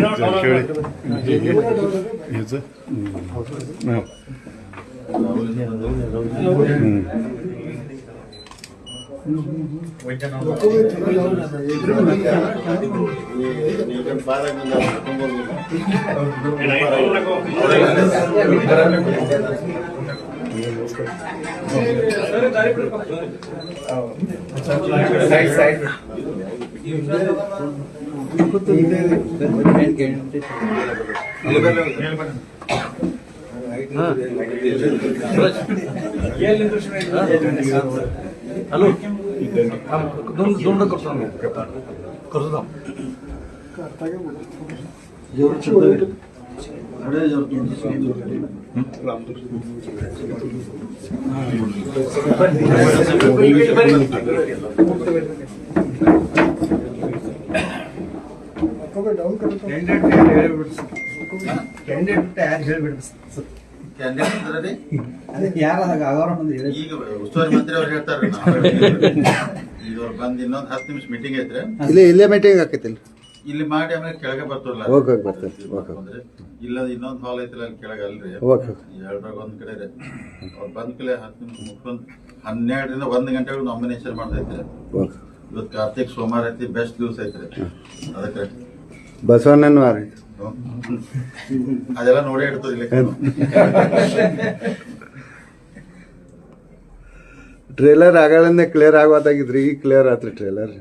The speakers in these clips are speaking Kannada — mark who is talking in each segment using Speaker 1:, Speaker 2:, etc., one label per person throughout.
Speaker 1: não Is it?
Speaker 2: Mm. No. Mm. Side, side. Hello दोन दोनदा करतो आम्ही करतो ना
Speaker 3: जोरात शब्द
Speaker 2: आहे. थोड्या जोरात बोला.
Speaker 3: ಈಗ ಉಸ್ತುವಾರಿ ಮಂತ್ರಿ ಅವ್ರು ಹೇಳ್ತಾರೆ ಈಗ ಅವ್ರು ಬಂದು ಇನ್ನೊಂದು ಹತ್ತು ನಿಮಿಷ ಮೀಟಿಂಗ್ ಐತ್ರಿ
Speaker 4: ಇಲ್ಲೇ ಇಲ್ಲೇ ಮೀಟಿಂಗ್ ಆಕೈತಿಲ್ಲ
Speaker 3: ಇಲ್ಲಿ. ಮಾಡಿ ಆಮೇಲೆ ಕೆಳಗೆ ಬರ್ತಲ್ಲ
Speaker 4: ಹೋಗ್ ಹೋಗ್ ಬರ್ತೇವೆ. ಹೋಗ್ ಹೋಗ್.
Speaker 3: ಇಲ್ಲ ಇನ್ನೊಂದು ಹಾಲ್ ಐತಿಲ್ಲ ಅಲ್ಲಿ ಕೆಳಗೆ ಅಲ್ರಿ.
Speaker 4: ಓಕೆ
Speaker 3: ಎರಡ್ರಾಗ ಒಂದ್ ಕಡೆ ರೀ ಅವ್ರು ಬಂದ ಕಡೆ ಹತ್ತು ನಿಮಿಷ ಮುಗ್ಸ್ಕೊಂಡ್ ಹನ್ನೆರಡರಿಂದ ಒಂದ್ ಗಂಟೆ ನಾಮಿನೇಷನ್ ಮಾಡ್ತೈತ್ರಿ
Speaker 4: ಓಕೆ
Speaker 3: ಇವತ್ತು ಕಾರ್ತಿಕ್ ಸೋಮವಾರ ಐತಿ ಬೆಸ್ಟ್ ದಿವಸ ಐತ್ರಿ. ಅದಕ್ಕೆ
Speaker 4: ಬಸವಣ್ಣನ ವಾರ
Speaker 3: ಅದೆಲ್ಲ ನೋಡೇ
Speaker 4: ಟ್ರೇಲರ್ ಆಗಳನ್ನೇ ಕ್ಲಿಯರ್ ಆಗೋದಾಗಿದ್ರಿ ಈಗ ಕ್ಲಿಯರ್ ಆತ್ರಿ ಟ್ರೇಲರ್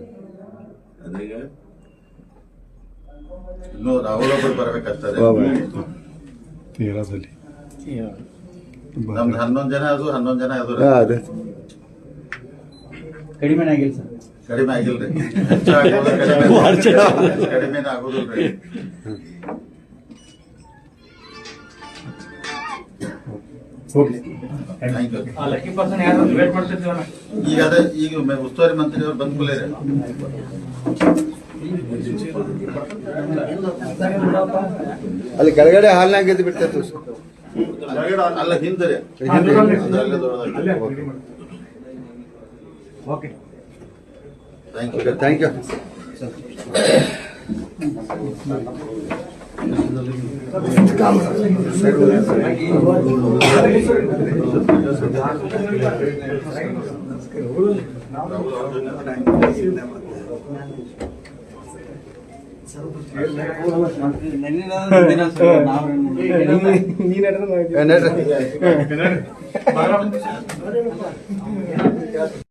Speaker 3: ತೀರದಲ್ಲಿ. ಹನ್ನೊಂದು ಜನ ಅದು ಹನ್ನೊಂದು ಜನ ಅದು.
Speaker 2: ಕಡಿಮೆ ಆಗಿಲ್ಲ ಸರ್.
Speaker 3: ಕಡಿಮೆ ಆಗಿಲ್ರಿ. ಕಡಿಮೆ ಕಡಿಮೆ ಆಗೋದಿಲ್ರಿ Thank you.
Speaker 2: ಲಕ್ಕಿ ಪರ್ಸನ್ ಯಾರು? ವೇಟ್ ಮಾಡ್ತಿರ್ತೀವಲ್ಲ
Speaker 3: ಈಗ ಅದೇ ಈಗ ಉಸ್ತುವಾರಿ ಮಂತ್ರಿ ಅವ್ರು ಬಂದ್ ಕೂಡಲೇ ರೀ
Speaker 4: ಅಲ್ಲಿ ಕೆಳಗಡೆ ಹಾಲ್ನಾಗ ಎದ್ದು ಬಿಡ್ತೈತೆ
Speaker 3: ಅಲ್ಲ ಹಿಂದೆ. Okay.
Speaker 4: ಥ್ಯಾಂಕ್ ಯು
Speaker 2: ನೀನ್
Speaker 4: ಏ, ನಡ್ರಿ.